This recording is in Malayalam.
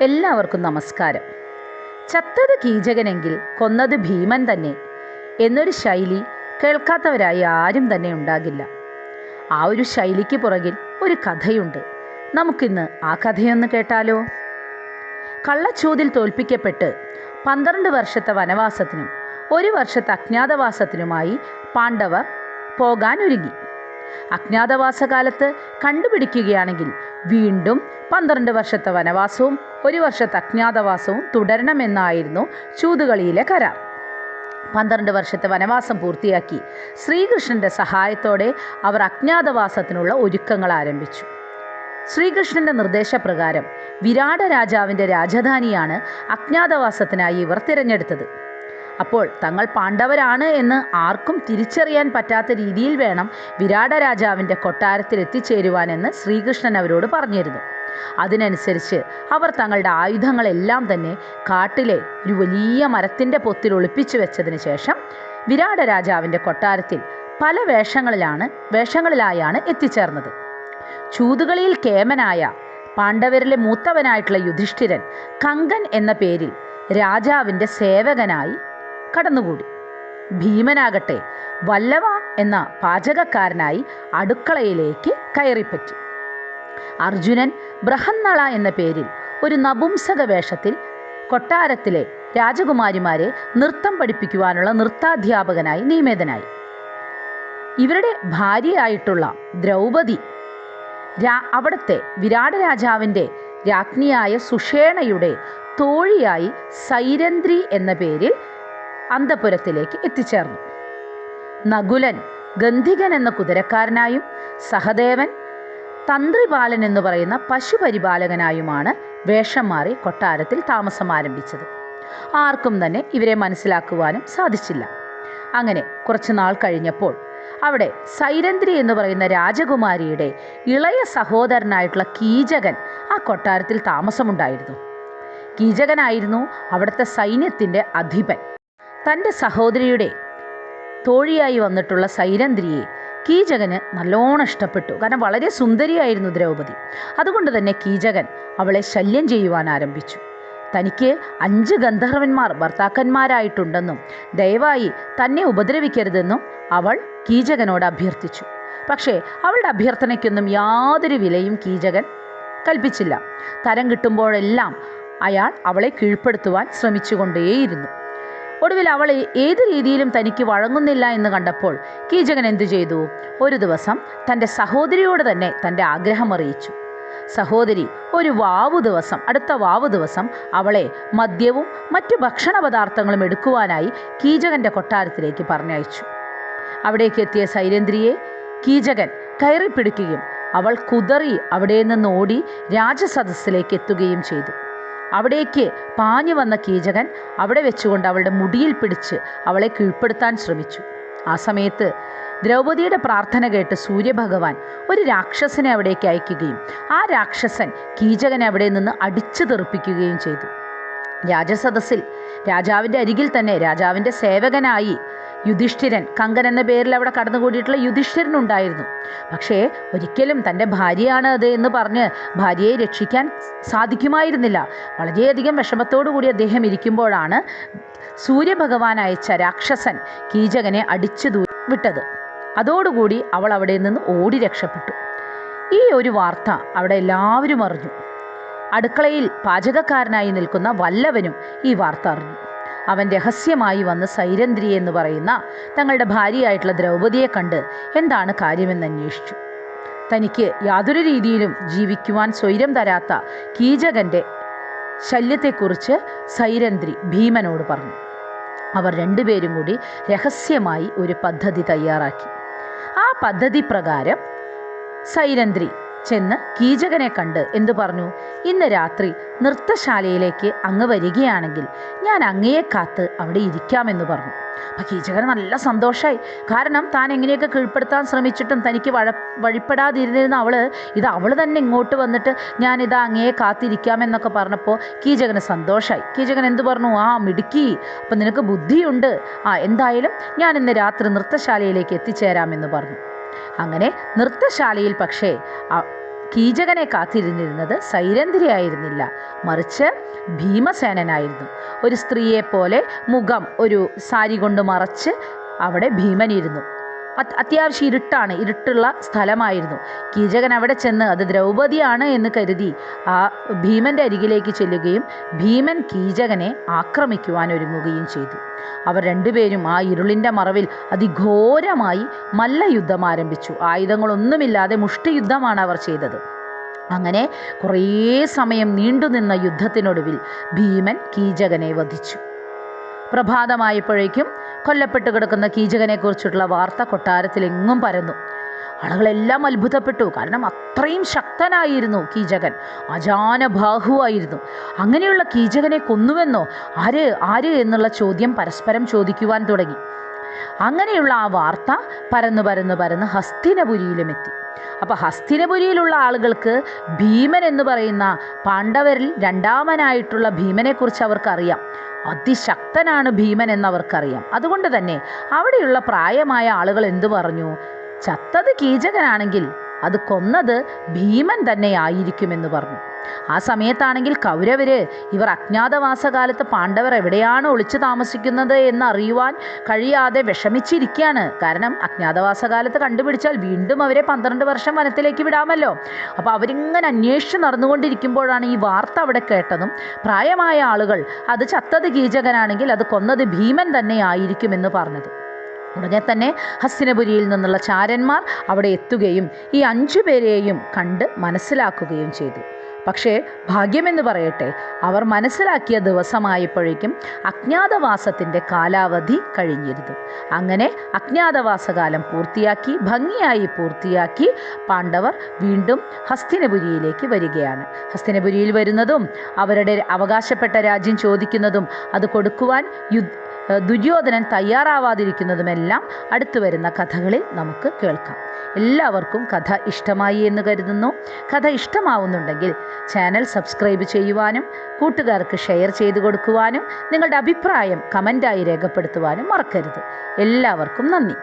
എല്ലാവർക്കും നമസ്കാരം. ചത്തത് കീചകനെങ്കിൽ കൊന്നത് ഭീമൻ തന്നെ എന്നൊരു ശൈലി കേൾക്കാത്തവരായി ആരും തന്നെ ഉണ്ടാകില്ല. ആ ഒരു ശൈലിക്ക് പുറകിൽ ഒരു കഥയുണ്ട്. നമുക്കിന്ന് ആ കഥയൊന്ന് കേട്ടാലോ? കള്ളച്ചൂതിൽ തോൽപ്പിക്കപ്പെട്ട് പന്ത്രണ്ട് വർഷത്തെ വനവാസത്തിനും ഒരു വർഷത്തെ അജ്ഞാതവാസത്തിനുമായി പാണ്ഡവർ പോകാൻ ഒരുങ്ങി അജ്ഞാതവാസകാലത്ത് കണ്ടുപിടിക്കുകയാണെങ്കിൽ വീണ്ടും പന്ത്രണ്ട് വർഷത്തെ വനവാസവും ഒരു വർഷത്തെ അജ്ഞാതവാസവും തുടരണമെന്നായിരുന്നു ചൂതുകളിയിലെ കരാർ. പന്ത്രണ്ട് വർഷത്തെ വനവാസം പൂർത്തിയാക്കി ശ്രീകൃഷ്ണന്റെ സഹായത്തോടെ അവർ അജ്ഞാതവാസത്തിനുള്ള ഒരുക്കങ്ങൾ ആരംഭിച്ചു. ശ്രീകൃഷ്ണന്റെ നിർദ്ദേശപ്രകാരം വിരാട രാജാവിന്റെ രാജധാനിയാണ് അജ്ഞാതവാസത്തിനായി ഇവർ തിരഞ്ഞെടുത്തത്. അപ്പോൾ തങ്ങൾ പാണ്ഡവരാണ് എന്ന് ആർക്കും തിരിച്ചറിയാൻ പറ്റാത്ത രീതിയിൽ വേണം വിരാട രാജാവിന്റെ കൊട്ടാരത്തിൽ എത്തിച്ചേരുവാനെന്ന് ശ്രീകൃഷ്ണൻ അവരോട് പറഞ്ഞിരുന്നു. അതിനനുസരിച്ച് അവർ തങ്ങളുടെ ആയുധങ്ങളെല്ലാം തന്നെ കാട്ടിലെ ഒരു വലിയ മരത്തിന്റെ പൊത്തിൽ ഒളിപ്പിച്ചു വെച്ചതിന് ശേഷം വിരാട രാജാവിന്റെ കൊട്ടാരത്തിൽ പല വേഷങ്ങളിലാണ് വേഷങ്ങളിലായാണ് എത്തിച്ചേർന്നത്. ചൂതുകളിയിൽ കേമനായ പാണ്ഡവരിലെ മൂത്തവനായിട്ടുള്ള യുധിഷ്ഠിരൻ കങ്കൻ എന്ന പേരിൽ രാജാവിന്റെ സേവകനായി കടന്നുകൂടി. ഭീമനാകട്ടെ വല്ലവ എന്ന പാചകക്കാരനായി അടുക്കളയിലേക്ക് കയറിപ്പറ്റി. അർജുനൻ ബൃഹന്നള എന്ന പേരിൽ ഒരു നപുംസക വേഷത്തിൽ കൊട്ടാരത്തിലെ രാജകുമാരിമാരെ നൃത്തം പഠിപ്പിക്കുവാനുള്ള നൃത്താധ്യാപകനായി നിയമിതനായി. ഇവരുടെ ഭാര്യയായിട്ടുള്ള ദ്രൗപദി രാ അവിടുത്തെ വിരാട രാജാവിന്റെ രാജ്ഞിയായ സുഷേണയുടെ തോഴിയായി സൈരന്ദ്രി എന്ന പേരിൽ അന്തപുരത്തിലേക്ക് എത്തിച്ചേർന്നു. നകുലൻ ഗന്ധികൻ എന്ന കുതിരക്കാരനായും സഹദേവൻ തന്ത്രിപാലൻ എന്ന് പറയുന്ന പശുപരിപാലകനായുമാണ് വേഷം മാറി കൊട്ടാരത്തിൽ താമസം ആരംഭിച്ചത്. ആർക്കും തന്നെ ഇവരെ മനസ്സിലാക്കുവാനും സാധിച്ചില്ല. അങ്ങനെ കുറച്ചു നാൾ കഴിഞ്ഞപ്പോൾ അവിടെ സൈരന്ധ്രി എന്ന് പറയുന്ന രാജകുമാരിയുടെ ഇളയ സഹോദരനായിട്ടുള്ള കീചകൻ ആ കൊട്ടാരത്തിൽ താമസമുണ്ടായിരുന്നു. കീചകനായിരുന്നു അവിടുത്തെ സൈന്യത്തിന്റെ അധിപൻ. തന്റെ സഹോദരിയുടെ തോഴിയായി വന്നിട്ടുള്ള സൈരന്ദ്രിയെ കീചകന് നല്ലോണം ഇഷ്ടപ്പെട്ടു. കാരണം വളരെ സുന്ദരിയായിരുന്നു ദ്രൗപദി. അതുകൊണ്ട് തന്നെ കീചകൻ അവളെ ശല്യം ചെയ്യുവാൻ ആരംഭിച്ചു. തനിക്ക് അഞ്ച് ഗന്ധർവന്മാർ ഭർത്താക്കന്മാരായിട്ടുണ്ടെന്നും ദയവായി തന്നെ ഉപദ്രവിക്കരുതെന്നും അവൾ കീചകനോട് അഭ്യർത്ഥിച്ചു. പക്ഷേ അവളുടെ അഭ്യർത്ഥനയ്ക്കൊന്നും യാതൊരു വിലയും കീചകൻ കൽപ്പിച്ചില്ല. തരം കിട്ടുമ്പോഴെല്ലാം അയാൾ അവളെ കീഴ്പ്പെടുത്തുവാൻ ശ്രമിച്ചുകൊണ്ടേയിരുന്നു. ഒടുവിൽ അവൾ ഏത് രീതിയിലും തനിക്ക് വഴങ്ങുന്നില്ല എന്ന് കണ്ടപ്പോൾ കീചകൻ എന്തു ചെയ്തു? ഒരു ദിവസം തന്റെ സഹോദരിയോട് തന്നെ തന്റെ ആഗ്രഹം അറിയിച്ചു. സഹോദരി ഒരു വാവു ദിവസം അടുത്ത വാവു ദിവസം അവളെ മദ്യവും മറ്റു ഭക്ഷണ പദാർത്ഥങ്ങളും എടുക്കുവാനായി കീചകന്റെ കൊട്ടാരത്തിലേക്ക് പറഞ്ഞയച്ചു. അവിടേക്ക് എത്തിയ സൈലേന്ദ്രിയെ കീചകൻ കയറിപ്പിടിക്കുകയും അവൾ കുതറി അവിടെ നിന്ന് ഓടി രാജസദസ്സിലേക്ക് എത്തുകയും ചെയ്തു. അവിടേക്ക് പാഞ്ഞു വന്ന കീചകൻ അവിടെ വെച്ചുകൊണ്ട് അവളുടെ മുടിയിൽ പിടിച്ച് അവളെ കീഴ്പ്പെടുത്താൻ ശ്രമിച്ചു. ആ സമയത്ത് ദ്രൗപദിയുടെ പ്രാർത്ഥന കേട്ട് സൂര്യഭഗവാൻ ഒരു രാക്ഷസനെ അവിടേക്ക് അയക്കുകയും ആ രാക്ഷസൻ കീചകനെ അവിടെ നിന്ന് അടിച്ചു തെറിപ്പിക്കുകയും ചെയ്തു. രാജസദസ്സിൽ രാജാവിന്റെ അരികിൽ തന്നെ രാജാവിന്റെ സേവകനായി യുധിഷ്ഠിരൻ കങ്കൻ എന്ന പേരിൽ അവിടെ കടന്നുകൂടിയിട്ടുള്ള യുധിഷ്ഠിരൻ ഉണ്ടായിരുന്നു പക്ഷേ ഒരിക്കലും തന്റെ ഭാര്യയാണ് അത് എന്ന് പറഞ്ഞ് ഭാര്യയെ രക്ഷിക്കാൻ സാധിക്കുമായിരുന്നില്ല. വളരെയധികം വിഷമത്തോടു കൂടി അദ്ദേഹം ഇരിക്കുമ്പോഴാണ് സൂര്യഭഗവാൻ അയച്ച രാക്ഷസൻ കീചകനെ അടിച്ചു ദൂ വിട്ടത്. അതോടുകൂടി അവൾ അവിടെ നിന്ന് ഓടി രക്ഷപ്പെട്ടു. ഈ ഒരു വാർത്ത അവിടെ എല്ലാവരും അറിഞ്ഞു. അടുക്കളയിൽ പാചകക്കാരനായി നിൽക്കുന്ന വല്ലവനും ഈ വാർത്ത അറിഞ്ഞു. അവൻ രഹസ്യമായി വന്ന് സൈരന്ധ്രി എന്ന് പറയുന്ന തങ്ങളുടെ ഭാര്യയായിട്ടുള്ള ദ്രൗപതിയെ കണ്ട് എന്താണ് കാര്യമെന്ന് അന്വേഷിച്ചു. തനിക്ക് യാതൊരു രീതിയിലും ജീവിക്കുവാൻ സ്വൈരം തരാത്ത കീചകന്റെ ശല്യത്തെക്കുറിച്ച് സൈരന്ധ്രി ഭീമനോട് പറഞ്ഞു. അവർ രണ്ടുപേരും കൂടി രഹസ്യമായി ഒരു പദ്ധതി തയ്യാറാക്കി. ആ പദ്ധതി പ്രകാരം സൈരന്ധ്രി ചെന്ന് കീചകനെ കണ്ട് എന്തു പറഞ്ഞു? ഇന്ന് രാത്രി നൃത്തശാലയിലേക്ക് അങ്ങ് വരികയാണെങ്കിൽ ഞാൻ അങ്ങയെ കാത്ത് അവിടെ ഇരിക്കാമെന്ന് പറഞ്ഞു. അപ്പം കീചകന് നല്ല സന്തോഷമായി കാരണം താൻ എങ്ങനെയൊക്കെ കീഴ്പ്പെടുത്താൻ ശ്രമിച്ചിട്ടും തനിക്ക് വഴ വഴിപ്പെടാതിരുന്നിരുന്ന അവൾ ഇത് അവൾ തന്നെ ഇങ്ങോട്ട് വന്നിട്ട് ഞാനിത് അങ്ങയെ കാത്തിരിക്കാമെന്നൊക്കെ പറഞ്ഞപ്പോൾ കീചകന് സന്തോഷമായി കീചകൻ എന്തു പറഞ്ഞു? ആ മിടുക്കി. അപ്പം നിനക്ക് ബുദ്ധിയുണ്ട്. ആ എന്തായാലും ഞാൻ ഇന്ന് രാത്രി നൃത്തശാലയിലേക്ക് എത്തിച്ചേരാമെന്ന് പറഞ്ഞു. അങ്ങനെ നൃത്തശാലയിൽ പക്ഷേ കീചകനെ കാത്തിരുന്നിരുന്നത് സൈരന്ധിരിയായിരുന്നില്ല. മറിച്ച് ഭീമസേനനായിരുന്നു. ഒരു സ്ത്രീയെപ്പോലെ മുഖം ഒരു സാരി കൊണ്ട് മറച്ച് അവിടെ ഭീമനിരുന്നു. അത്യാവശ്യം ഇരുട്ടാണ് ഇരുട്ടുള്ള സ്ഥലമായിരുന്നു. കീചകൻ അവിടെ ചെന്ന് അത് ദ്രൗപതിയാണ് എന്ന് കരുതി ആ ഭീമന്റെ അരികിലേക്ക് ചെല്ലുകയും ഭീമൻ കീചകനെ ആക്രമിക്കുവാൻ ഒരുങ്ങുകയും ചെയ്തു. അവർ രണ്ടുപേരും ആ ഇരുളിന്റെ മറവിൽ അതിഘോരമായി മല്ലയുദ്ധം ആരംഭിച്ചു. ആയുധങ്ങളൊന്നുമില്ലാതെ മുഷ്ടിയുദ്ധമാണ് അവർ ചെയ്തത്. അങ്ങനെ കുറേ സമയം നീണ്ടുനിന്ന യുദ്ധത്തിനൊടുവിൽ ഭീമൻ കീചകനെ വധിച്ചു. പ്രഭാതമായപ്പോഴേക്കും കൊല്ലപ്പെട്ട് കിടക്കുന്ന കീചകനെക്കുറിച്ചുള്ള വാർത്ത കൊട്ടാരത്തിൽ എങ്ങും പരന്നു. ആളുകളെല്ലാം അത്ഭുതപ്പെട്ടു. കാരണം അത്രയും ശക്തനായിരുന്നു കീചകൻ. അജാനബാഹുവായിരുന്നു. അങ്ങനെയുള്ള കീചകനെ കൊന്നുവെന്നോ? ആര് ആര് എന്നുള്ള ചോദ്യം പരസ്പരം ചോദിക്കുവാൻ തുടങ്ങി. അങ്ങനെയുള്ള ആ വാർത്ത പരന്നു പരന്നു പരന്ന് ഹസ്തിനപുരിയിലുമെത്തി. അപ്പോൾ ഹസ്തിനപുരിയിലുള്ള ആളുകൾക്ക് ഭീമൻ എന്ന് പറയുന്ന പാണ്ഡവരിൽ രണ്ടാമനായിട്ടുള്ള ഭീമനെക്കുറിച്ച് അവർക്കറിയാം. അതിശക്തനാണ് ഭീമൻ എന്നവർക്കറിയാം. അതുകൊണ്ട് തന്നെ അവിടെയുള്ള പ്രായമായ ആളുകൾ എന്തു പറഞ്ഞു? ചത്തത് കീചകനാണെങ്കിൽ അത് കൊന്നത് ഭീമൻ തന്നെ ആയിരിക്കുമെന്ന് പറഞ്ഞു. ആ സമയത്താണെങ്കിൽ കൗരവര് ഇവർ അജ്ഞാതവാസകാലത്ത് പാണ്ഡവർ എവിടെയാണ് ഒളിച്ചു താമസിക്കുന്നത് എന്ന് അറിയുവാൻ കഴിയാതെ വിഷമിച്ചിരിക്കുകയാണ്. കാരണം അജ്ഞാതവാസകാലത്ത് കണ്ടുപിടിച്ചാൽ വീണ്ടും അവരെ പന്ത്രണ്ട് വർഷം വനത്തിലേക്ക് വിടാമല്ലോ. അപ്പോൾ അവരിങ്ങനെ അന്വേഷിച്ച് നടന്നുകൊണ്ടിരിക്കുമ്പോഴാണ് ഈ വാർത്ത അവിടെ കേട്ടതും. പ്രായമായ ആളുകൾ അത് ചത്തത് കീചകനാണെങ്കിൽ അത് കൊന്നത് ഭീമൻ തന്നെ ആയിരിക്കുമെന്ന് പറഞ്ഞത്. ഉടനെ തന്നെ ഹസ്തിനപുരിയിൽ നിന്നുള്ള ചാരന്മാർ അവിടെ എത്തുകയും ഈ അഞ്ചു പേരെയും കണ്ട് മനസ്സിലാക്കുകയും ചെയ്തു. പക്ഷേ ഭാഗ്യമെന്ന് പറയട്ടെ അവർ മനസ്സിലാക്കിയ ദിവസമായപ്പോഴേക്കും അജ്ഞാതവാസത്തിന്റെ കാലാവധി കഴിഞ്ഞിരുന്നു. അങ്ങനെ അജ്ഞാതവാസകാലം പൂർത്തിയാക്കി ഭംഗിയായി പൂർത്തിയാക്കി പാണ്ഡവർ വീണ്ടും ഹസ്തിനപുരിയിലേക്ക് വരികയാണ്. ഹസ്തിനപുരിയിൽ വരുന്നതും അവരുടെ അവകാശപ്പെട്ട രാജ്യം ചോദിക്കുന്നതും അത് കൊടുക്കുവാൻ യുദ്ധ ദുര്യോധനൻ തയ്യാറാവാതിരിക്കുന്നതുമെല്ലാം അടുത്തു വരുന്ന കഥകളിൽ നമുക്ക് കേൾക്കാം. എല്ലാവർക്കും കഥ ഇഷ്ടമായി എന്ന് കരുതുന്നു. കഥ ഇഷ്ടമാവുന്നുണ്ടെങ്കിൽ ചാനൽ സബ്സ്ക്രൈബ് ചെയ്യുവാനും കൂട്ടുകാർക്ക് ഷെയർ ചെയ്തു കൊടുക്കുവാനും നിങ്ങളുടെ അഭിപ്രായം കമന്റായി രേഖപ്പെടുത്തുവാനും മറക്കരുത്. എല്ലാവർക്കും നന്ദി.